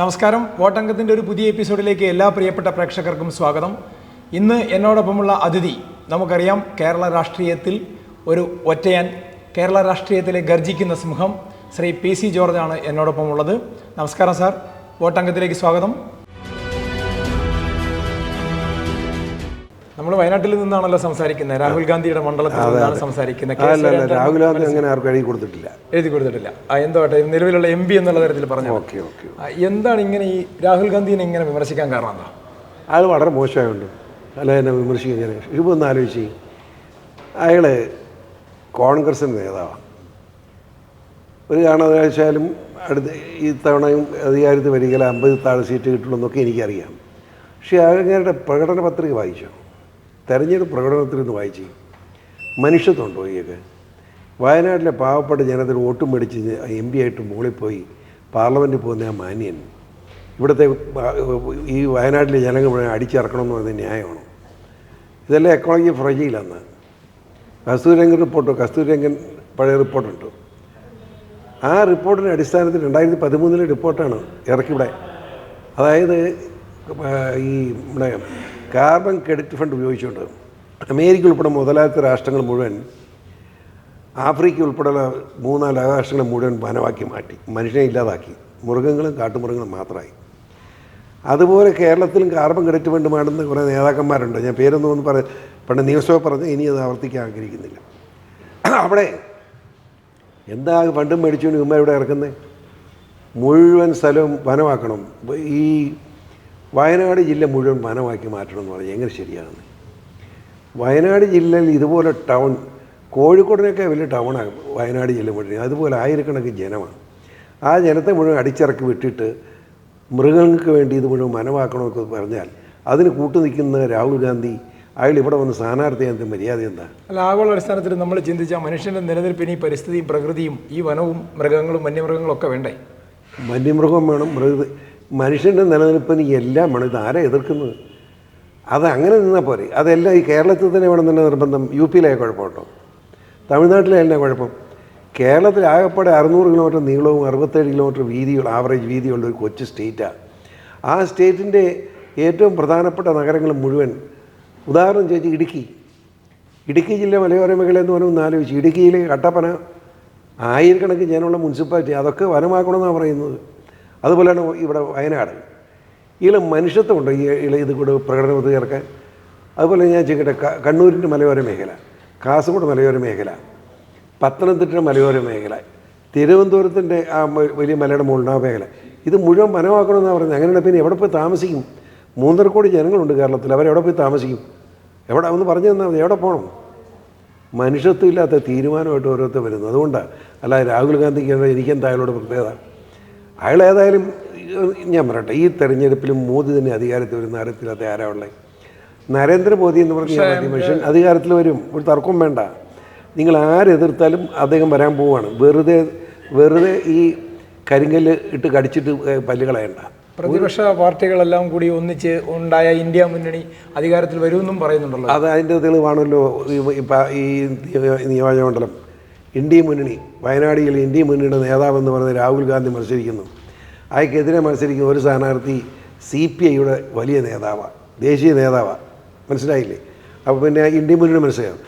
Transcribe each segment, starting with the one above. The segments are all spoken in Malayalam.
നമസ്കാരം. വോട്ടംഗത്തിന്റെ ഒരു പുതിയ എപ്പിസോഡിലേക്ക് എല്ലാ പ്രിയപ്പെട്ട പ്രേക്ഷകർക്കും സ്വാഗതം. ഇന്ന് എന്നോടൊപ്പമുള്ള അതിഥി നമുക്കറിയാം കേരള രാഷ്ട്രീയത്തിൽ ഒരു ഒറ്റയാൻ കേരള രാഷ്ട്രീയത്തിലെ ഗർജിക്കുന്ന സിംഹം ശ്രീ പി സി ജോർജാണ് എന്നോടൊപ്പമുള്ളത്. നമസ്കാരം സാർ. വോട്ടംഗത്തിലേക്ക് സ്വാഗതം. നമ്മൾ വയനാട്ടിൽ നിന്നാണല്ലോ സംസാരിക്കുന്നത്. രാഹുൽ ഗാന്ധിയുടെ മണ്ഡലത്തിൽ നിന്നാണ് സംസാരിക്കുന്നത്. രാഹുൽ ഗാന്ധി അങ്ങനെ ആർക്കും എഴുതി കൊടുത്തിട്ടില്ല. എഴുതി കൊടുത്തിട്ടില്ല. എന്തോ എന്തോട്ടെ നിലവിലുള്ള എം പി എന്നുള്ള തരത്തിൽ പറഞ്ഞു ഓക്കെ ഓക്കെ എന്താണ് ഇങ്ങനെ ഈ രാഹുൽ ഗാന്ധിനെ ഇങ്ങനെ വിമർശിക്കാൻ കാരണം എന്താ? അയാൾ വളരെ മോശമായുണ്ട് അല്ല എന്നെ വിമർശിക്കുന്ന ഷിബു ഒന്ന് ആലോചിച്ച്. അയാൾ കോൺഗ്രസിന്റെ നേതാവാണ് ഒരു കാരണവശാലും അടുത്ത ഈ തവണയും അധികാരത്തിൽ വരികയില്ല അമ്പത് താഴെ സീറ്റ് കിട്ടുള്ളൂ എന്നൊക്കെ എനിക്കറിയാം. പക്ഷേ അയാളുടെ പ്രകടന പത്രിക വായിച്ചോ? തെരഞ്ഞെടുപ്പ് പ്രകടനത്തിൽ നിന്ന് വായിച്ചു മനുഷ്യത്വമുണ്ടോ ഈയൊക്കെ? വയനാട്ടിലെ പാവപ്പെട്ട ജനത്തിന് വോട്ട് മേടിച്ച് എം പി ആയിട്ട് മുകളിൽ പോയി പാർലമെന്റിൽ പോകുന്ന ആ മാന്യൻ ഇവിടുത്തെ ഈ വയനാട്ടിലെ ജനങ്ങൾ അടിച്ചിറക്കണമെന്ന് പറയുന്നത് ന്യായമാണോ. ഇതെല്ലാം എക്കോളജി ഫ്രജിയിലാണ് കസ്തൂരംഗൻ റിപ്പോർട്ടോ? കസ്തൂരംഗൻ പഴയ റിപ്പോർട്ടുണ്ട്. ആ റിപ്പോർട്ടിന്റെ അടിസ്ഥാനത്തിൽ രണ്ടായിരത്തി പതിമൂന്നിലെ റിപ്പോർട്ടാണ് ഇറക്കിവിടെ അതായത് ഈ നമ്മുടെ കാർബൺ ക്രെഡിറ്റ് ഫണ്ട് ഉപയോഗിച്ചുകൊണ്ട് അമേരിക്ക ഉൾപ്പെടെ മുതലാളിത്ത രാഷ്ട്രങ്ങൾ മുഴുവൻ ആഫ്രിക്ക ഉൾപ്പെടെയുള്ള മൂന്നാൽ രാഷ്ട്രങ്ങളെ മുഴുവൻ വനമാക്കി മാറ്റി. മനുഷ്യനെ ഇല്ലാതാക്കി. മൃഗങ്ങളും കാട്ടുമൃഗങ്ങളും മാത്രമായി. അതുപോലെ കേരളത്തിലും കാർബൺ ക്രെഡിറ്റ് ഫണ്ട് മാടുന്ന കുറേ നേതാക്കന്മാരുണ്ട്. ഞാൻ പേരൊന്നും ഒന്ന് പറ പണ്ട് നിയമസഭ പറഞ്ഞ് ഇനി അത് ആവർത്തിക്കാൻ ആഗ്രഹിക്കുന്നില്ല. അവിടെ എന്താ ഫണ്ടും മേടിച്ചുകൊണ്ട് ഉമ്മ ഇവിടെ ഇറക്കുന്നത് മുഴുവൻ സ്ഥലവും വനമാക്കണം. ഈ വയനാട് ജില്ല മുഴുവൻ വനമാക്കി മാറ്റണം എന്ന് പറഞ്ഞാൽ എങ്ങനെ ശരിയാണ്? വയനാട് ജില്ലയിൽ ഇതുപോലെ ടൗൺ കോഴിക്കോടിനൊക്കെ വലിയ ടൗണാണ് വയനാട് ജില്ല മുഴുവൻ. അതുപോലെ ആയിരക്കണക്കിന് ജനമാണ്. ആ ജനത്തെ മുഴുവൻ അടിച്ചിറക്കി വിട്ടിട്ട് മൃഗങ്ങൾക്ക് വേണ്ടി ഇത് മുഴുവൻ വനമാക്കണമെന്നൊക്കെ പറഞ്ഞാൽ അതിന് കൂട്ടു നിൽക്കുന്ന രാഹുൽ ഗാന്ധി അയാൾ ഇവിടെ വന്ന് സ്ഥാനാർത്ഥിയാകുന്ന മര്യാദ എന്താ? അല്ല ആഗോള അടിസ്ഥാനത്തിൽ നമ്മൾ ചിന്തിച്ച മനുഷ്യന്റെ നിലനിൽപ്പിന് ഈ പരിസ്ഥിതിയും പ്രകൃതിയും ഈ വനവും മൃഗങ്ങളും വന്യമൃഗങ്ങളും ഒക്കെ വേണ്ടേ? വന്യമൃഗം വേണം മൃഗ മനുഷ്യന്റെ നിലനിൽപ്പിന് എല്ലാമാണ് ഇത് ആരാ എതിർക്കുന്നത്? അത് അങ്ങനെ നിന്നാൽ പോരെ. അതെല്ലാം ഈ കേരളത്തിൽ തന്നെ വേണം തന്നെ നിർബന്ധം യു പിയിലായ കുഴപ്പമുണ്ടോ? തമിഴ്നാട്ടിലെ എന്നാ കുഴപ്പം. കേരളത്തിൽ ആകെപ്പാടെ അറുന്നൂറ് കിലോമീറ്റർ നീളവും അറുപത്തേഴ് കിലോമീറ്റർ വീതിയുള്ള ആവറേജ് വീതിയുള്ള ഒരു കൊച്ചു സ്റ്റേറ്റാണ് ആ. സ്റ്റേറ്റിന്റെ ഏറ്റവും പ്രധാനപ്പെട്ട നഗരങ്ങൾ മുഴുവൻ ഉദാഹരണം ചോദിച്ച് ഇടുക്കി. ഇടുക്കി ജില്ല മലയോര മേഖല എന്ന് പറയുമ്പോൾ ആലോചിച്ച്. ഇടുക്കിയിലെ കട്ടപ്പന ആയിരക്കണക്കിന് ജനമുള്ള മുനിസിപ്പാലിറ്റി അതൊക്കെ വനമാക്കണമെന്നാണ് പറയുന്നത്. അതുപോലെയാണ് ഇവിടെ വയനാട്. ഇതിൽ മനുഷ്യത്വമുണ്ട്. ഈ ഇത് കൂടെ പ്രകടനത്തിൽ ചേർക്കാൻ. അതുപോലെ ഞാൻ ചെയ്യട്ടെ കണ്ണൂരിന്റെ മലയോര മേഖല കാസർഗോഡ് മലയോര മേഖല പത്തനംതിട്ട മലയോര മേഖല തിരുവനന്തപുരത്തിന്റെ ആ വലിയ മലയുടെ മുകളിൽ ആ മേഖല ഇത് മുഴുവൻ വനമാക്കണമെന്നാണ് പറയുന്നത് അങ്ങനെയാണ് പിന്നെ എവിടെ പോയി താമസിക്കും? മൂന്നര കോടി ജനങ്ങളുണ്ട് കേരളത്തിൽ. അവരെവിടെ പോയി താമസിക്കും? എവിടെ ഒന്ന് പറഞ്ഞു തന്നാൽ എവിടെ പോകണം? മനുഷ്യത്വമില്ലാത്ത തീരുമാനമായിട്ട് ഓരോരുത്തർ വരുന്നത്. അതുകൊണ്ടാണ്. അല്ലാതെ രാഹുൽ ഗാന്ധിക്ക് എനിക്കെന്തായാലും പ്രത്യേകത. അയാൾ ഏതായാലും ഞാൻ പറയട്ടെ ഈ തെരഞ്ഞെടുപ്പിലും മോദി തന്നെ അധികാരത്തിൽ വരുന്ന കാര്യത്തിലത്തെ ആരാ ഉള്ളത് നരേന്ദ്രമോദി എന്ന് പറഞ്ഞ മനുഷ്യൻ അധികാരത്തിൽ വരും. ഒരു തർക്കം വേണ്ട. നിങ്ങൾ ആരെതിർത്താലും അദ്ദേഹം വരാൻ പോവുകയാണ് വെറുതെ വെറുതെ ഈ കരിങ്കല്ല് ഇട്ട് കടിച്ചിട്ട് പല്ലുകളയണ്ട പല്ല് കളയണ്ട പ്രതിപക്ഷ പാർട്ടികളെല്ലാം കൂടി ഒന്നിച്ച് ഉണ്ടായ ഇന്ത്യ മുന്നണി അധികാരത്തിൽ വരുമെന്നും പറയുന്നുണ്ടല്ലോ. അത് അതിന്റെ തെളിവാണല്ലോ ഈ- ഈ മണ്ഡലം. ഈ നിയോജകമണ്ഡലം ഇന്ത്യ മുന്നണി വയനാടിയിൽ ഇന്ത്യ മുന്നണിയുടെ നേതാവെന്ന് പറഞ്ഞ രാഹുൽ ഗാന്ധി മത്സരിക്കുന്നു. അയാൾക്കെതിരെ മത്സരിക്കുന്ന ഒരു സ്ഥാനാർത്ഥി സി പി ഐയുടെ വലിയ നേതാവാണ് ദേശീയ നേതാവാണ് മനസ്സിലായില്ലേ? അപ്പോൾ പിന്നെ ഇന്ത്യ മുന്നണി മനസ്സിലാവും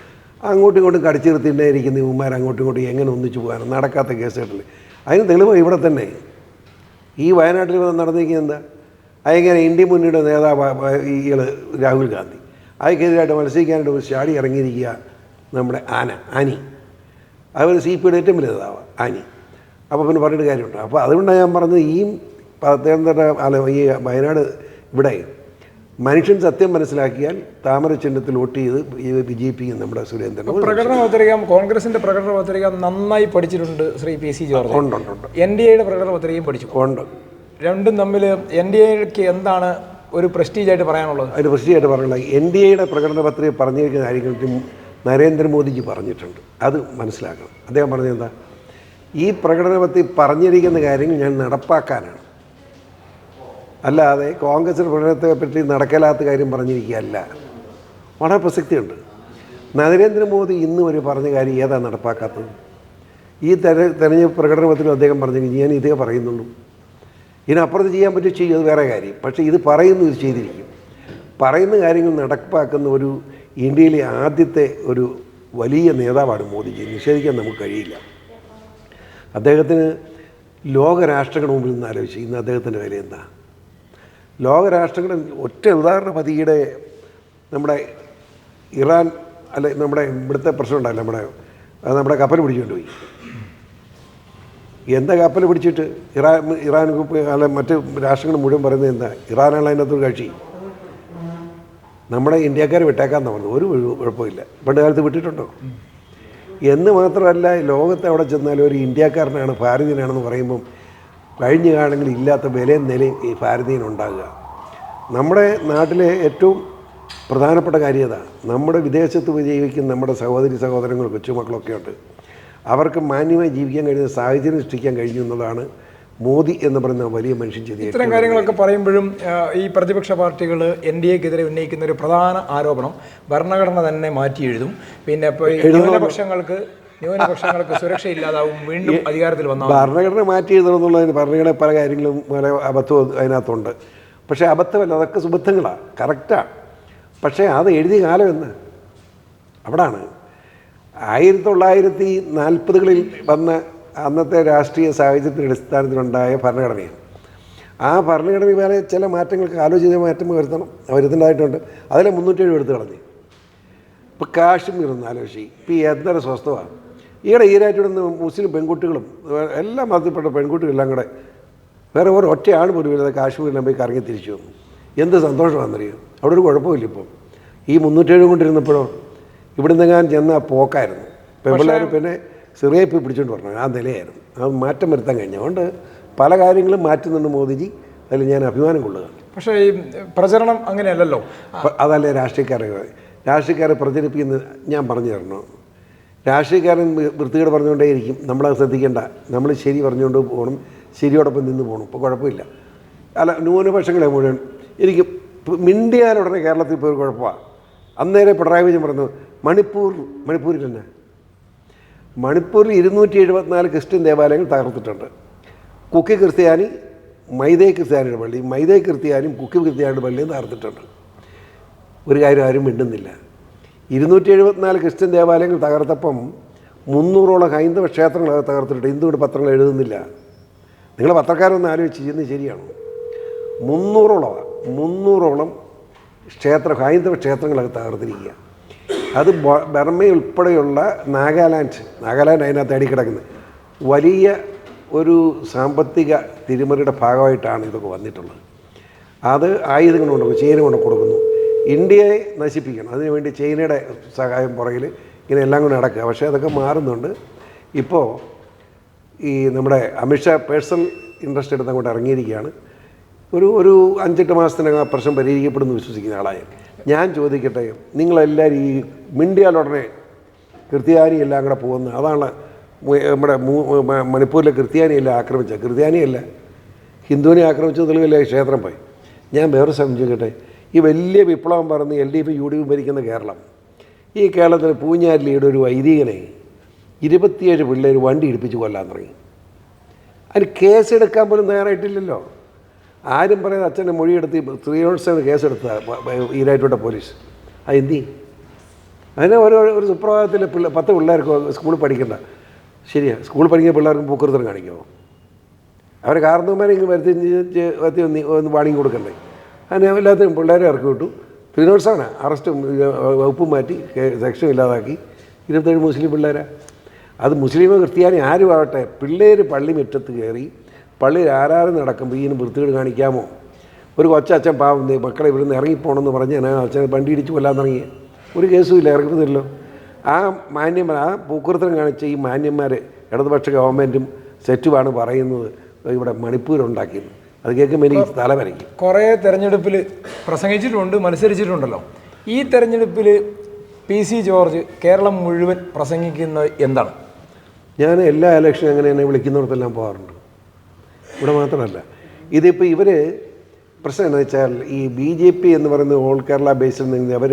അങ്ങോട്ടും ഇങ്ങോട്ടും കടിച്ചിരുത്തിന്റെ ഇരിക്കുന്ന ഇവന്മാർ അങ്ങോട്ടും ഇങ്ങോട്ടും എങ്ങനെ ഒന്നിച്ചു പോകാനും നടക്കാത്ത കേസുകളിൽ അതിന് തെളിവ് ഇവിടെ തന്നെ. ഈ വയനാട്ടിൽ ഇവിടെ നടന്നിരിക്കുന്നത് എന്താ? അയങ്ങനെ ഇന്ത്യ മുന്നണിയുടെ നേതാവ് ഇയാൾ രാഹുൽ ഗാന്ധി. അയക്കെതിരായിട്ട് മത്സരിക്കാനായിട്ട് ഒരു ചാടി ഇറങ്ങിയിരിക്കുക നമ്മുടെ ആന ആനി. അതുപോലെ സി പിയുടെ ഏറ്റവും വലിയ നേതാവ് ആനി. അപ്പോൾ പിന്നെ പറഞ്ഞിട്ട് കാര്യമുണ്ട്. അപ്പോൾ അതുകൊണ്ടാണ് ഞാൻ പറഞ്ഞത് ഈ പത്തനംതിട്ട അല്ല ഈ വയനാട് ഇവിടെ മനുഷ്യൻ സത്യം മനസ്സിലാക്കിയാൽ താമര ചിഹ്നത്തിൽ വോട്ട് ചെയ്ത് വിജയിപ്പിക്കും നമ്മുടെ സുരേന്ദ്രൻ പ്രകടന പത്രിക കോൺഗ്രസിന്റെ പ്രകടന പത്രിക നന്നായി പഠിച്ചിട്ടുണ്ട് ശ്രീ പി സി ജോർജ്. ഉണ്ട് എൻ ഡി എയുടെ പ്രകടന പത്രികയും പഠിച്ചു. ഉണ്ട്. രണ്ടും തമ്മിൽ എൻ ഡി എക്ക് എന്താണ് ഒരു പ്രസ്റ്റീജ് ആയിട്ട് പറയാനുള്ളത്? അതിന് പ്രസ്റ്റീജായിട്ട് പറയാനുള്ളത്. എൻ ഡി എയുടെ പ്രകടന പത്രിക പറഞ്ഞിരിക്കുന്ന കാര്യങ്ങളും നരേന്ദ്രമോദിജി പറഞ്ഞിട്ടുണ്ട്. അത് മനസ്സിലാക്കണം. അദ്ദേഹം പറഞ്ഞത് എന്താ? ഈ പ്രകടനത്തിൽ പറഞ്ഞിരിക്കുന്ന കാര്യങ്ങൾ ഞാൻ നടപ്പാക്കാനാണ്. അല്ലാതെ കോൺഗ്രസിന്റെ പ്രകടനത്തെ പറ്റി നടക്കലാത്ത കാര്യം പറഞ്ഞിരിക്കുകയല്ല. വളരെ പ്രസക്തിയുണ്ട്. നരേന്ദ്രമോദി ഇന്ന് വരെ പറഞ്ഞ കാര്യം ഏതാ നടപ്പാക്കാത്തത്? ഈ തെര തെരഞ്ഞെടുപ്പ് പ്രകടനത്തിലും അദ്ദേഹം പറഞ്ഞു ഞാൻ ഇതേ പറയുന്നുള്ളൂ. ഇതിനപ്പുറത്ത് ചെയ്യാൻ പറ്റും ചെയ്യും. അത് വേറെ കാര്യം. പക്ഷേ ഇത് പറയുന്നു ഇത് ചെയ്തിരിക്കും. പറയുന്ന കാര്യങ്ങൾ നടപ്പാക്കുന്ന ഒരു ഇന്ത്യയിലെ ആദ്യത്തെ ഒരു വലിയ നേതാവാണ് മോദിജി. നിഷേധിക്കാൻ നമുക്ക് കഴിയില്ല. അദ്ദേഹത്തിന് ലോകരാഷ്ട്രങ്ങളുടെ മുമ്പിൽ നിന്ന് ആലോചിച്ച് ഇന്ന് അദ്ദേഹത്തിന്റെ വില എന്താ? ലോകരാഷ്ട്രങ്ങളുടെ ഒറ്റ ഉദാഹരണ പതിയുടെ നമ്മുടെ ഇറാൻ അല്ലെ നമ്മുടെ ഇവിടുത്തെ പ്രശ്നം ഉണ്ടല്ലോ നമ്മുടെ നമ്മുടെ കപ്പൽ പിടിച്ചുകൊണ്ട് പോയി. എന്താ കപ്പൽ പിടിച്ചിട്ട്? ഇറാൻ ഇറാൻ അല്ല മറ്റ് രാഷ്ട്രങ്ങൾ മുഴുവൻ പറയുന്നത് എന്താ? ഇറാനാണ് അതിനകത്തൊരു കക്ഷി. നമ്മുടെ ഇന്ത്യക്കാർ വിട്ടേക്കാന്ന് പറഞ്ഞു ഒരു കുഴ- കുഴപ്പമില്ല. പണ്ട് കാലത്ത് വിട്ടിട്ടുണ്ടോ? എന്ന് മാത്രമല്ല ലോകത്ത് അവിടെ ചെന്നാലും ഒരു ഇന്ത്യക്കാരനാണ് ഭാരതീയനാണെന്ന് പറയുമ്പം കഴിഞ്ഞ കാലങ്ങളിൽ ഇല്ലാത്ത വിലയും നിലയും ഈ ഭാരതീയനുണ്ടാകുക നമ്മുടെ നാട്ടിലെ ഏറ്റവും പ്രധാനപ്പെട്ട കാര്യത നമ്മുടെ വിദേശത്ത് ജീവിക്കുന്ന നമ്മുടെ സഹോദരി സഹോദരങ്ങൾ കൊച്ചുമക്കളൊക്കെ ഉണ്ട്. അവർക്ക് മാന്യമായി ജീവിക്കാൻ കഴിയുന്ന സാഹചര്യം സൃഷ്ടിക്കാൻ കഴിഞ്ഞു എന്നുള്ളതാണ് മോദി എന്ന് പറയുന്ന വലിയ മനുഷ്യൻ ചെയ്തു ഇത്തരം കാര്യങ്ങളൊക്കെ പറയുമ്പോഴും ഈ പ്രതിപക്ഷ പാർട്ടികൾ എൻ ഡി എക്കെതിരെ ഉന്നയിക്കുന്ന ഒരു പ്രധാന ആരോപണം ഭരണഘടന തന്നെ മാറ്റി എഴുതും പിന്നെ ന്യൂനപക്ഷങ്ങൾക്ക് ന്യൂനപക്ഷങ്ങൾക്ക് സുരക്ഷ ഇല്ലാതാവും വീണ്ടും അധികാരത്തിൽ വന്നാൽ ഭരണഘടന മാറ്റി എഴുതണമെന്നുള്ളതിന് ഭരണഘടന പല കാര്യങ്ങളും പല അബദ്ധവും അതിനകത്തുണ്ട്. പക്ഷേ അബദ്ധമല്ല അതൊക്കെ സുബദ്ധങ്ങളാണ് കറക്റ്റാണ് പക്ഷേ അത് എഴുതിയ കാലം എന്ന്? അവിടാണ്. ആയിരത്തി തൊള്ളായിരത്തി നാൽപ്പതുകളിൽ വന്ന അന്നത്തെ രാഷ്ട്രീയ സാഹചര്യത്തിന്റെ അടിസ്ഥാനത്തിലുണ്ടായ ഭരണഘടനയാണ്. ആ ഭരണഘടനയിൽ വേറെ ചില മാറ്റങ്ങൾക്ക് ആലോചിച്ച മാറ്റം വരുത്തണം വരുത്തേണ്ടതായിട്ടുണ്ട്. അതിലെ മുന്നൂറ്റേഴ് എടുത്ത് കളഞ്ഞു. ഇപ്പോൾ കാശ്മീർ ഒന്ന് ആലോചിച്ച് ഇപ്പോൾ ഈ എന്തൊരു സ്വസ്ഥമാണ്. ഈയിടെ ഈരാറ്റോടെ നിന്ന് മുസ്ലിം പെൺകുട്ടികളും എല്ലാ മതത്തിൽപ്പെട്ട പെൺകുട്ടികളെല്ലാം കൂടെ വേറെ ഒരു ഒറ്റയാൾ പോലും വരുന്നത് കാശ്മീരിലെല്ലാം പോയി കറങ്ങി തിരിച്ചു വന്നു. എന്ത് സന്തോഷമാണെന്നറിയോ? അവിടെ ഒരു കുഴപ്പമില്ല ഇപ്പോൾ ഈ മുന്നൂറ്റേഴ് കൊണ്ടിരുന്നപ്പോഴോ ഇവിടുന്ന് ഞാൻ ചെന്ന പോക്കായിരുന്നു പെൺപിള്ളേർ പിന്നെ സിറിയെ പോയി പിടിച്ചോണ്ട് പറഞ്ഞു ആ നിലയായിരുന്നു. അത് മാറ്റം വരുത്താൻ കഴിഞ്ഞു. അതുകൊണ്ട് പല കാര്യങ്ങളും മാറ്റുന്നുണ്ട് മോദിജി. അതിൽ ഞാൻ അഭിമാനം കൊള്ളുകയാണ്. പക്ഷേ ഈ പ്രചരണം അങ്ങനെയല്ലല്ലോ. അതല്ല അതല്ലേ രാഷ്ട്രീയക്കാരെ രാഷ്ട്രീയക്കാരെ പ്രചരിപ്പിക്കുന്നത് ഞാൻ പറഞ്ഞു തരണോ രാഷ്ട്രീയക്കാരൻ വൃത്തികേട് പറഞ്ഞുകൊണ്ടേയിരിക്കും. നമ്മളത് ശ്രദ്ധിക്കേണ്ട. നമ്മൾ ശരി പറഞ്ഞുകൊണ്ട് പോകണം. ശരിയോടൊപ്പം നിന്ന് പോകണം. ഇപ്പോൾ കുഴപ്പമില്ല. അല്ല ന്യൂനപക്ഷങ്ങളെ മുഴുവൻ എനിക്ക് മിണ്ടിയാലുടനെ കേരളത്തിൽ പോയി ഒരു കുഴപ്പമാണ് അന്നേരം പിണറായി വിജയൻ പറഞ്ഞു മണിപ്പൂർ മണിപ്പൂരിൽ തന്നെ. മണിപ്പൂരിൽ ഇരുന്നൂറ്റി എഴുപത്തിനാല് ക്രിസ്ത്യൻ ദേവാലയങ്ങൾ തകർത്തിട്ടുണ്ട്. കുക്കി ക്രിസ്ത്യാനി മൈതേ ക്രിസ്ത്യാനിയുടെ പള്ളി. മൈതേ ക്രിസ്ത്യാനിയും കുക്കി ക്രിസ്ത്യാനിയുടെ പള്ളിയും തകർത്തിട്ടുണ്ട്. ഒരു കാര്യം ആരും മിണ്ടുന്നില്ല. ഇരുന്നൂറ്റി എഴുപത്തിനാല് ക്രിസ്ത്യൻ ദേവാലയങ്ങൾ തകർത്തപ്പം മുന്നൂറോളം ഹൈന്ദവ ക്ഷേത്രങ്ങൾ തകർത്തിട്ടുണ്ട്. ഹിന്ദുവിടെ പത്രങ്ങൾ എഴുതുന്നില്ല. നിങ്ങൾ പത്രക്കാരൊന്ന് ആലോചിച്ച് ചെയ്യുന്നത് ശരിയാണ്? മുന്നൂറോളമാണ് മുന്നൂറോളം ക്ഷേത്ര ഹൈന്ദവ ക്ഷേത്രങ്ങളൊക്കെ തകർത്തിരിക്കുക അത് ബർമ്മ ബർമ ഉൾപ്പെടെയുള്ള നാഗാലാൻഡ് നാഗാലാൻഡ് അതിനകത്ത് അടിക്കിടക്കുന്നത് വലിയ ഒരു സാമ്പത്തിക തിരിമറിയുടെ ഭാഗമായിട്ടാണ് ഇതൊക്കെ വന്നിട്ടുള്ളത്. അത് ആയുധങ്ങൾ കൊണ്ട് ചൈന കൊണ്ട് കൊടുക്കുന്നു. ഇന്ത്യയെ നശിപ്പിക്കണം. അതിനുവേണ്ടി ചൈനയുടെ സഹായം പുറകിൽ ഇങ്ങനെ എല്ലാം കൂടെ നടക്കുക. പക്ഷേ അതൊക്കെ മാറുന്നുണ്ട്. ഇപ്പോൾ ഈ നമ്മുടെ അമിത്ഷാ പേഴ്സണൽ ഇൻട്രസ്റ്റ് എടുത്ത് അങ്ങോട്ട് ഇറങ്ങിയിരിക്കുകയാണ്. ഒരു ഒരു അഞ്ചെട്ട് മാസത്തിനകം ആ പ്രശ്നം പരിഹരിക്കപ്പെടുമെന്ന് വിശ്വസിക്കുന്ന ആളായ ഞാൻ ചോദിക്കട്ടെ നിങ്ങളെല്ലാവരും ഈ മിണ്ടിയാലുടനെ ക്രിസ്ത്യാനി എല്ലാം കൂടെ പോകുന്നത് അതാണ് നമ്മുടെ മണിപ്പൂരിലെ ക്രിസ്ത്യാനിയെല്ലാം ആക്രമിച്ച ക്രിസ്ത്യാനിയല്ല. ഹിന്ദുവിനെ ആക്രമിച്ചത് തെളിവില്ല ക്ഷേത്രം പോയി. ഞാൻ വേറെ സംശയിക്കട്ടെ ഈ വലിയ വിപ്ലവം പറഞ്ഞ് L D F U D F ഭരിക്കുന്ന കേരളം ഈ കേരളത്തിൽ പൂഞ്ഞാലിയുടെ ഒരു വൈദികനെ ഇരുപത്തിയേഴ് പിള്ളേർ വണ്ടി ഇടിപ്പിച്ച് കൊല്ലാൻ തുടങ്ങി. അതിന് കേസെടുക്കാൻ പോലും തയ്യാറായിട്ടില്ലല്ലോ. ആരും പറയുന്നത് അച്ഛന്റെ മൊഴിയെടുത്ത് സ്ത്രീയോത്സവം കേസെടുത്ത ഈരായിട്ടോട്ടെ പോലീസ്. അത് എന്തി അതിന് ഒരു ഒരു സുപ്രഭാതത്തിൽ പിള്ള പത്ത് പിള്ളേർക്ക് സ്കൂളിൽ പഠിക്കണ്ട. ശരിയാ സ്കൂളിൽ പഠിക്കുന്ന പിള്ളേർക്കും പൂക്കൃതം കാണിക്കുമോ അവരെ കാരണവന്മാരെ ഇങ്ങനെ വരുത്തി വരുത്തി ഒന്ന് ഒന്ന് വാണിങ് കൊടുക്കണ്ടേ? അതിന് എല്ലാത്തിനും പിള്ളേരെ ഇറക്കി വിട്ടു. ക്ലീനേഴ്സാണ് അറസ്റ്റും വകുപ്പും മാറ്റി സെക്ഷൻ ഇല്ലാതാക്കി. ഇരുപത്തേഴ് മുസ്ലിം പിള്ളേരാ. അത് മുസ്ലിമോ ക്രിസ്ത്യാനി ആരും ആവട്ടെ പിള്ളേർ പള്ളി മുറ്റത്ത് കയറി പള്ളിയിൽ ആരാധന നടക്കുമ്പോൾ ഇതിന് വൃത്തികേട് കാണിക്കാമോ? ഒരു കൊച്ചച്ഛൻ പാവം മക്കളെ ഇവിടുന്ന് ഇറങ്ങിപ്പോണമെന്ന് പറഞ്ഞ് ഞാൻ അച്ഛൻ വണ്ടി ഇടിച്ച് കൊല്ലാൻ തുടങ്ങി. ഒരു കേസും ഇല്ല ഇറങ്ങുന്നില്ലല്ലോ ആ മാന്യന്മാർ ആ പൂക്കുറത്തരം കാണിച്ച ഈ മാന്യന്മാർ ഇടതുപക്ഷ ഗവൺമെന്റും സെറ്റുമാണ് പറയുന്നത് ഇവിടെ മണിപ്പൂരുണ്ടാക്കിയത്. അത് കേൾക്കുമ്പോൾ എനിക്ക് തല വരയ്ക്കും കുറേ തെരഞ്ഞെടുപ്പിൽ പ്രസംഗിച്ചിട്ടുണ്ട് മത്സരിച്ചിട്ടുണ്ടല്ലോ. ഈ തെരഞ്ഞെടുപ്പിൽ പി സി ജോർജ് കേരളം മുഴുവൻ പ്രസംഗിക്കുന്നത് എന്താണ്? ഞാൻ എല്ലാ ഇലക്ഷനും അങ്ങനെ എന്നെ വിളിക്കുന്നിടത്തെല്ലാം പോകാറുണ്ട്. ഇവിടെ മാത്രമല്ല. ഇതിപ്പോൾ ഇവർ പ്രശ്നം എന്ന് വെച്ചാൽ ഈ ബി ജെ പി എന്ന് പറയുന്നത് ഓൾ കേരള ബേസിൽ നിന്ന് അവർ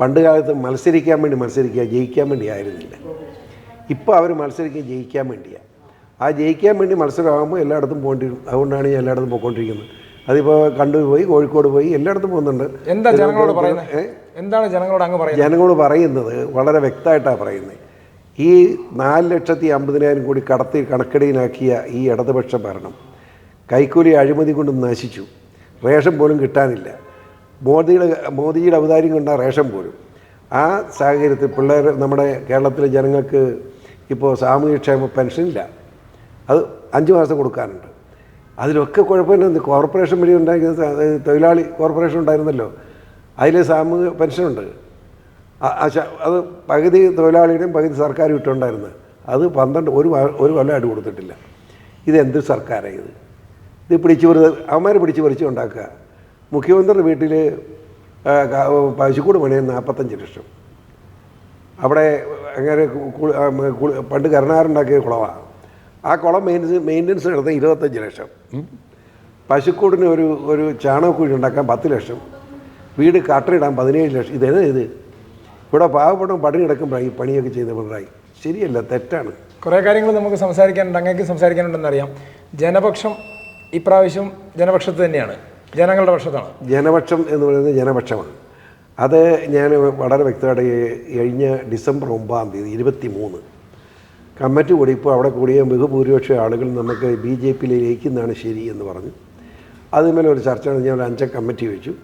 പണ്ട് കാലത്ത് മത്സരിക്കാൻ വേണ്ടി മത്സരിക്കുക ജയിക്കാൻ വേണ്ടി ആയിരുന്നില്ല. ഇപ്പോൾ അവർ മത്സരിക്കുക ജയിക്കാൻ വേണ്ടിയാണ് ആ ജയിക്കാൻ വേണ്ടി മത്സരമാകുമ്പോൾ എല്ലായിടത്തും പോകേണ്ടി വരും. അതുകൊണ്ടാണ് ഞാൻ എല്ലായിടത്തും പോയിക്കൊണ്ടിരിക്കുന്നത്. അതിപ്പോൾ കണ്ണൂർ പോയി കോഴിക്കോട് പോയി എല്ലായിടത്തും പോകുന്നുണ്ട്. എന്താ ജനങ്ങളോട് പറയുന്നത്? എന്താണ് ജനങ്ങളോട് അങ്ങ് പറയുന്നത്? ജനങ്ങളോട് പറയുന്നത് വളരെ വ്യക്തമായിട്ടാണ് പറയുന്നത്. ഈ നാല് ലക്ഷത്തി അമ്പതിനായിരം കോടി കടത്തി കണക്കടിയിലാക്കിയ ഈ ഇടതുപക്ഷ ഭരണം കൈക്കൂലി അഴിമതി കൊണ്ട് നശിച്ചു. റേഷൻ പോലും കിട്ടാനില്ല. മോദിയുടെ മോദിജിയുടെ അവതാരം കൊണ്ട റേഷൻ പോലും. ആ സാഹചര്യത്തിൽ പിള്ളേർ നമ്മുടെ കേരളത്തിലെ ജനങ്ങൾക്ക് ഇപ്പോൾ സാമൂഹ്യക്ഷേമ പെൻഷനില്ല അത് അഞ്ച് മാസം കൊടുക്കാനുണ്ട്. അതിലൊക്കെ കുഴപ്പമില്ല. കോർപ്പറേഷൻ വഴി സ- തൊഴിലാളി കോർപ്പറേഷൻ ഉണ്ടായിരുന്നല്ലോ. അതിൽ സാമൂഹ്യ പെൻഷനുണ്ട്. അത് പകുതി തൊഴിലാളിയുടെയും പകുതി സർക്കാർ ഇട്ടുണ്ടായിരുന്നു. അത് പന്ത്രണ്ട് ഒരു ഒരു കൊല്ലമായിട്ട് കൊടുത്തിട്ടില്ല. ഇതെന്ത് സർക്കാരാണ് ഇത്? ഇത് പിടിച്ചു പറി അവന്മാർ പിടിച്ചു പറിച്ച് ഉണ്ടാക്കുക. മുഖ്യമന്ത്രി വീട്ടിൽ പശുക്കൂട് പണിയാൻ നാൽപ്പത്തഞ്ച് ലക്ഷം. അവിടെ അങ്ങനെ പണ്ട് കരുണാറുണ്ടാക്കിയ കുളമാണ് ആ കുളം മെയിന്റനൻസ് മെയിന്റനൻസ് നടത്താൻ ഇരുപത്തഞ്ച് ലക്ഷം. പശുക്കൂടിന് ഒരു ഒരു ചാണകക്കുഴി ഉണ്ടാക്കാൻ പത്ത് ലക്ഷം. വീട് കട്ടറിടാൻ പതിനേഴ് ലക്ഷം. ഇതേത് ഇത്? ഇവിടെ പാവപ്പെട്ട പണി കിടക്കുമ്പോഴായി ഈ പണിയൊക്കെ ചെയ്ത പിണറായി ശരിയല്ല തെറ്റാണ്. കുറേ കാര്യങ്ങൾ നമുക്ക് സംസാരിക്കാനുണ്ട് അങ്ങേക്ക് സംസാരിക്കാനുണ്ടെന്നറിയാം. ജനപക്ഷം ഇപ്രാവശ്യം ജനപക്ഷത്ത് തന്നെയാണ്. ജനങ്ങളുടെ പക്ഷത്താണ്. ജനപക്ഷം എന്ന് പറയുന്നത് ജനപക്ഷമാണ്. അത് ഞാൻ വളരെ വ്യക്തമായിട്ട് കഴിഞ്ഞ ഡിസംബർ ഒമ്പതാം തീയതി ഇരുപത്തി മൂന്ന് കമ്മിറ്റി കൂടിയപ്പോൾ അവിടെ കൂടിയ ബഹുഭൂരിപക്ഷം ആളുകൾ നമുക്ക് ബി ജെ പിയിൽ ലയിക്കുന്നതാണ് ശരി എന്ന് പറഞ്ഞു. അതിന്മേലെ ഒരു ചർച്ച ഞാൻ ഒരു അഞ്ചംഗ കമ്മിറ്റി വെച്ചു.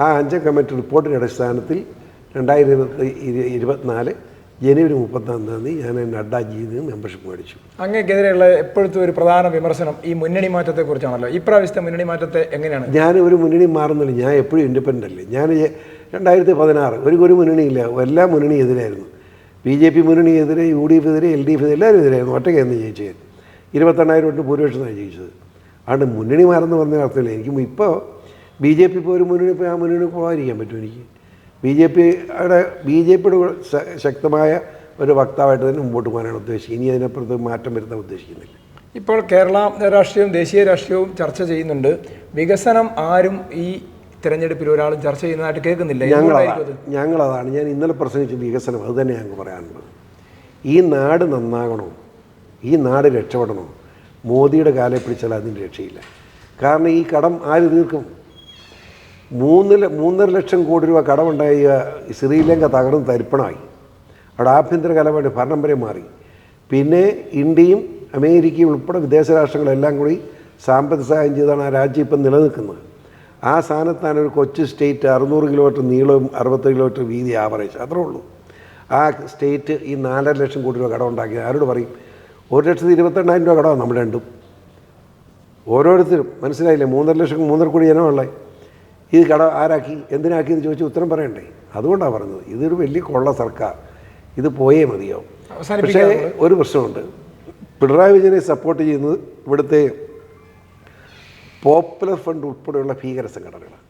ആ അഞ്ചംഗ കമ്മിറ്റി റിപ്പോർട്ടിന്റെ അടിസ്ഥാനത്തിൽ രണ്ടായിരത്തി ഇരുപത്തി ഇരു- ഇരുപത്തിനാല് ജനുവരി മുപ്പത്താം തീയതി ഞാൻ നഡ്ഡ നിന്ന് മെമ്പർഷിപ്പ് മേടിച്ചു. അങ്ങേക്കെതിരെയുള്ള എപ്പോഴത്തെ ഒരു പ്രധാന വിമർശനം ഈ മുന്നണി മാറ്റത്തെ മാറ്റത്തെക്കുറിച്ചാണല്ലോ ഇപ്രാവശ്യത്തെ മുന്നണി മാറ്റത്തെ എങ്ങനെയാണ്? ഞാൻ ഒരു മുന്നണി മാറുന്നില്ല. ഞാൻ എപ്പോഴും ഇൻഡിപെൻഡന്റ് അല്ലേ? ഞാൻ രണ്ടായിരത്തി പതിനാറ് ഒരു ഒരു മുന്നണിയില്ല എല്ലാ മുന്നണി എതിരായിരുന്നു. ബി ജെ പി മുന്നണി എതിരെ യു ഡി എഫ് എതിരെ എൽ ഡി എഫ് എല്ലാവരും എതിരായിരുന്നു. ഒറ്റയ്ക്കായിരുന്നു ജയിച്ചത്. ഇരുപത്തെണ്ണായിരം തൊട്ട് ഭൂരിപക്ഷമാണ് ജയിച്ചത്. അതുകൊണ്ട് മുന്നണി മാറുന്ന പറഞ്ഞ അർത്ഥമില്ല. എനിക്ക് ഇപ്പോൾ ബി ജെ പി ഇപ്പോൾ ഒരു മുന്നണി ഇപ്പോൾ ആ മുന്നണി പോകാതിരിക്കാൻ പറ്റും എനിക്ക്? ബി ജെ പിയുടെ ബി ജെ പിയുടെ ശക്തമായ ഒരു വക്താവായിട്ട് തന്നെ മുമ്പോട്ട് പോകാനാണ് ഉദ്ദേശിക്കുന്നത്. ഇനി അതിനപ്പുറത്ത് മാറ്റം വരുത്താൻ ഉദ്ദേശിക്കുന്നില്ല. ഇപ്പോൾ കേരള രാഷ്ട്രീയവും ദേശീയ രാഷ്ട്രീയവും ചർച്ച ചെയ്യുന്നുണ്ട്. വികസനം ആരും ഈ തിരഞ്ഞെടുപ്പിൽ ഒരാളും ചർച്ച ചെയ്യുന്നതായിട്ട് കേൾക്കുന്നില്ല? ഞങ്ങളതാണ് ഞങ്ങളതാണ്. ഞാൻ ഇന്നലെ പ്രസംഗിച്ച വികസനം. അത് തന്നെ ഞങ്ങൾക്ക് പറയാനുള്ളത്. ഈ നാട് നന്നാകണോ? ഈ നാട് രക്ഷപ്പെടണോ? മോദിയുടെ കാലെ പിടിച്ചാൽ അതിന് രക്ഷയില്ല. കാരണം ഈ കടം ആര് തീർക്കും? മൂന്ന് മൂന്നര ലക്ഷം കോടി രൂപ കടമുണ്ടായ ശ്രീലങ്ക തകർന്ന് തരിപ്പണമായി. അവിടെ ആഭ്യന്തര കലമായിട്ട് ഭരണം വരെ മാറി. പിന്നെ ഇന്ത്യയും അമേരിക്കയും ഉൾപ്പെടെ വിദേശ രാഷ്ട്രങ്ങളെല്ലാം കൂടി സാമ്പത്തിക സഹായം ചെയ്താണ് ആ രാജ്യം ഇപ്പം നിലനിൽക്കുന്നത്. ആ സ്ഥാനത്താണ് ഒരു കൊച്ചു സ്റ്റേറ്റ് അറുന്നൂറ് കിലോമീറ്റർ നീളവും അറുപത്തി കിലോമീറ്റർ വീതി ആവറേജ്. അത്രേ ഉള്ളൂ. ആ സ്റ്റേറ്റ് ഈ നാലര ലക്ഷം കോടി രൂപ കടമുണ്ടാക്കി. ആരോട് പറയും? ഒരു ലക്ഷത്തി ഇരുപത്തെണ്ണായിരം രൂപ കടമാണ് നമ്മൾ രണ്ടും. ഓരോരുത്തരും മനസ്സിലായില്ലേ? മൂന്നര ലക്ഷം മൂന്നര കോടി ജനമുള്ളേ ഇത് കട ആരാക്കി? എന്തിനാക്കി എന്ന് ചോദിച്ചാൽ ഉത്തരം പറയണ്ടേ? അതുകൊണ്ടാണ് പറഞ്ഞത്. ഇതൊരു വലിയ കൊള്ള സർക്കാർ. ഇത് പോയേ മതിയോ പക്ഷേ ഒരു പ്രശ്നമുണ്ട്. പിണറായി വിജയനെ സപ്പോർട്ട് ചെയ്യുന്നത് ഇവിടുത്തെ പോപ്പുലർ ഫണ്ട് ഉൾപ്പെടെയുള്ള ഭീകര സംഘടനകൾ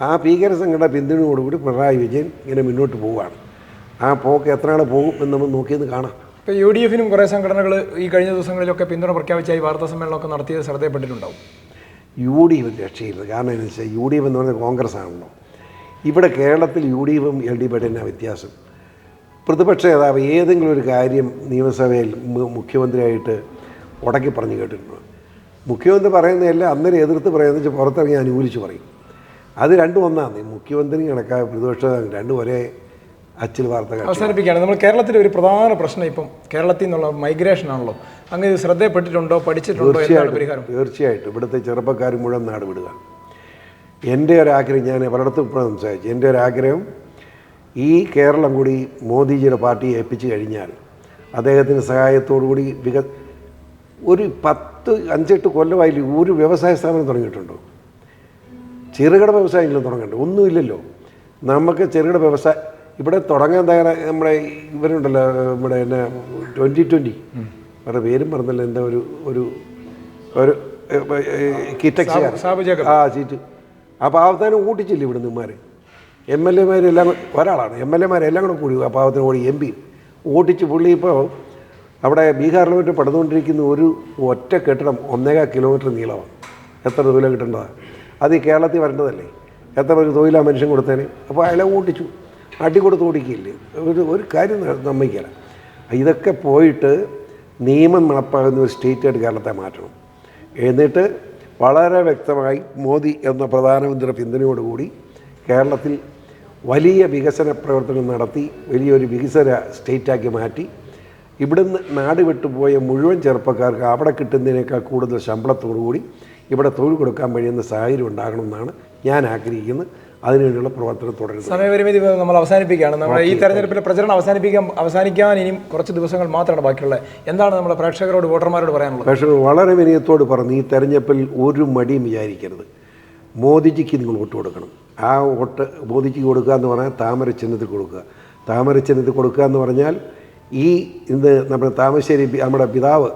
ആ ഭീകര സംഘടന പിന്തുണയോടുകൂടി പിണറായി വിജയൻ ഇങ്ങനെ മുന്നോട്ട് പോവുകയാണ്. ആ പോക്ക് എത്ര നാൾ പോകും എന്ന് നമ്മൾ നോക്കിയെന്ന് കാണാം. ഇപ്പോൾ യു ഡി എഫിനും കുറേ സംഘടനകൾ ഈ കഴിഞ്ഞ ദിവസങ്ങളിലൊക്കെ പിന്തുണ പ്രഖ്യാപിച്ചായി വാർത്താ സമ്മേളനമൊക്കെ നടത്തിയത് ശ്രദ്ധയപ്പെട്ടിട്ടുണ്ടാവും. യു ഡി എഫ് രക്ഷയില്ല കാരണം എന്ന് വെച്ചാൽ യു ഡി എഫ് എന്ന് പറയുന്നത് കോൺഗ്രസ് ആണല്ലോ ഇവിടെ കേരളത്തിൽ യു ഡി എഫും എൽ ഡി എഫും വ്യത്യാസം. പ്രതിപക്ഷ നേതാവ് ഏതെങ്കിലും ഒരു കാര്യം നിയമസഭയിൽ മുഖ്യമന്ത്രിയായിട്ട് ഉടക്കി പറഞ്ഞു കേട്ടിട്ടുണ്ട്. മുഖ്യമന്ത്രി പറയുന്നതെല്ലാം അന്നേരം എതിർത്ത് പറയുന്നത് വെച്ചാൽ പുറത്തിറങ്ങി അനുകൂലിച്ച് പറയും. അത് രണ്ടും ഒന്നാണ് മുഖ്യമന്ത്രി കണക്കാ പ്രതിപക്ഷ രണ്ടും ഒരേ അച്ചിൽ വാർത്ത കാട്ടി. അവസാനിപ്പിക്കുകയാണ്. നമ്മൾ കേരളത്തിലെ ഒരു പ്രധാന പ്രശ്നം ഇപ്പം കേരളത്തിൽ നിന്നുള്ള മൈഗ്രേഷൻ ആണല്ലോ. അങ്ങനെ ശ്രദ്ധയപ്പെട്ടിട്ടുണ്ടോ പഠിച്ചിട്ടുണ്ടോ തീർച്ചയായിട്ടും തീർച്ചയായിട്ടും. ഇവിടുത്തെ ചെറുപ്പക്കാർ മുഴുവൻ നാട് വിടുക. എന്റെ ഒരു ആഗ്രഹം ഞാൻ പലയിടത്തും ഇപ്പോൾ സംസാരിച്ചു. എന്റെ ഒരു ആഗ്രഹം ഈ കേരളം കൂടി മോദിജിയുടെ പാർട്ടിയെ ഏൽപ്പിച്ചു കഴിഞ്ഞാൽ അദ്ദേഹത്തിന്റെ സഹായത്തോടു കൂടി വിക ഒരു പത്ത് അഞ്ചെട്ട് കൊല്ലമായി ഒരു വ്യവസായ സ്ഥാപനം തുടങ്ങിയിട്ടുണ്ടോ? ചെറുകിട വ്യവസായങ്ങളും തുടങ്ങണ്ട ഒന്നുമില്ലല്ലോ. നമുക്ക് ചെറുകിട വ്യവസായ ഇവിടെ തുടങ്ങാൻ തയ്യാറ നമ്മുടെ ഇവരുണ്ടല്ലോ നമ്മുടെ എന്നെ ട്വന്റി ട്വന്റി അവരുടെ പേരും പറഞ്ഞല്ലോ എന്താ ഒരു ഒരു ഒരു കിറ്റക്സ്. ആ സീറ്റ്. ആ പാവത്താനും ഊട്ടിച്ചില്ല ഇവിടെ നിന്മാർ എം എൽ എമാരെല്ലാം ഒരാളാണ്. എം എൽ എമാരെല്ലാം കൂടെ കൂടി പാവത്തിന് ഓടി എം പി. ഓട്ടിച്ച് പുള്ളി ഇപ്പോൾ അവിടെ ബീഹാറിൽ മറ്റും പണിതുകൊണ്ടിരിക്കുന്ന ഒരു ഒറ്റ കെട്ടിടം ഒന്നേകാൽ കിലോമീറ്റർ നീളമാണ് എത്ര തൊഴിലാണ് കിട്ടേണ്ടതാണ് അത് ഈ കേരളത്തിൽ വരേണ്ടതല്ലേ? എത്ര പേർക്ക് തൊഴിലാണ് മനുഷ്യൻ കൊടുത്തേനെ? അപ്പോൾ അയാളെ ഓട്ടിച്ചു അടി കൊടുത്ത് ഓടിക്കില്ലേ? ഒരു ഒരു കാര്യം നമ്മിക്കില്ല ഇതൊക്കെ പോയിട്ട് നിയമം നടപ്പാകുന്ന ഒരു സ്റ്റേറ്റായിട്ട് കേരളത്തെ മാറ്റണം. എന്നിട്ട് വളരെ വ്യക്തമായി മോദി എന്ന പ്രധാനമന്ത്രിയുടെ പിന്തുണയോടുകൂടി കേരളത്തിൽ വലിയ വികസന പ്രവർത്തനം നടത്തി വലിയൊരു വികസന സ്റ്റേറ്റാക്കി മാറ്റി. ഇവിടുന്ന് നാട് വിട്ടുപോയ മുഴുവൻ ചെറുപ്പക്കാർക്ക് അവിടെ കിട്ടുന്നതിനേക്കാൾ കൂടുതൽ ശമ്പളത്തോടുകൂടി ഇവിടെ തൊഴിൽ കൊടുക്കാൻ കഴിയുന്ന സാഹചര്യം ഉണ്ടാകണമെന്നാണ് ഞാൻ ആഗ്രഹിക്കുന്നത്. അതിനുവേണ്ടിയുള്ള പ്രവർത്തനം തുടരുന്നത്. സമയപരിമിതി നമ്മൾ അവസാനിപ്പിക്കുകയാണ്. നമ്മുടെ ഈ തെരഞ്ഞെടുപ്പിലെ പ്രചരണം അവസാനിപ്പിക്കാൻ അവസാനിക്കാൻ ഇനിയും കുറച്ച് ദിവസങ്ങൾ മാത്രമാണ് ബാക്കിയുള്ളത്. എന്താണ് നമ്മുടെ പ്രേക്ഷകരോട് വോട്ടർമാരോട് പറയാനുള്ളത്? പ്രേക്ഷകർ വളരെ വിനയത്തോട് പറഞ്ഞു ഈ തെരഞ്ഞെടുപ്പിൽ ഒരു മടിയും വിചാരിക്കരുത്. മോദിജിക്ക് നിങ്ങൾ വോട്ട് കൊടുക്കണം. ആ വോട്ട് മോദിജിക്ക് കൊടുക്കുക എന്ന് പറഞ്ഞാൽ താമര ചിഹ്നത്തിൽ കൊടുക്കുക. താമര ചിഹ്നത്തിൽ കൊടുക്കുക എന്ന് പറഞ്ഞാൽ ഈ ഇന്ന് നമ്മുടെ താമരശ്ശേരി നമ്മുടെ പിതാവ്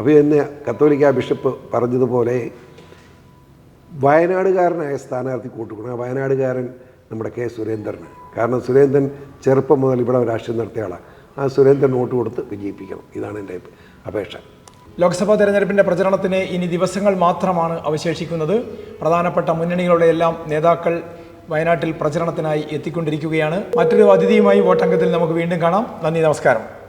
അഭിമന്യ കത്തോലിക്ക ബിഷപ്പ് പറഞ്ഞതുപോലെ വയനാടുകാരനായ സ്ഥാനാർത്ഥി കൂട്ടുകൊടുക്കണം വയനാടുകാരൻ നമ്മുടെ കെ സുരേന്ദ്രന്. കാരണം സുരേന്ദ്രൻ ചെറുപ്പം മുതൽ ഇവിടെ രാഷ്ട്രീയം നടത്തിയ ആളാണ് ആ സുരേന്ദ്രൻ വോട്ട് കൊടുത്ത് വിജയിപ്പിക്കണം. ഇതാണ് എന്റെ അപേക്ഷ. ലോക്സഭാ തെരഞ്ഞെടുപ്പിന്റെ പ്രചരണത്തിന് ഇനി ദിവസങ്ങൾ മാത്രമാണ് അവശേഷിക്കുന്നത്. പ്രധാനപ്പെട്ട മുന്നണികളുടെ എല്ലാം നേതാക്കൾ വയനാട്ടിൽ പ്രചരണത്തിനായി എത്തിക്കൊണ്ടിരിക്കുകയാണ്. മറ്റൊരു അതിഥിയുമായി വോട്ടംഗത്തിൽ നമുക്ക് വീണ്ടും കാണാം. നന്ദി നമസ്കാരം.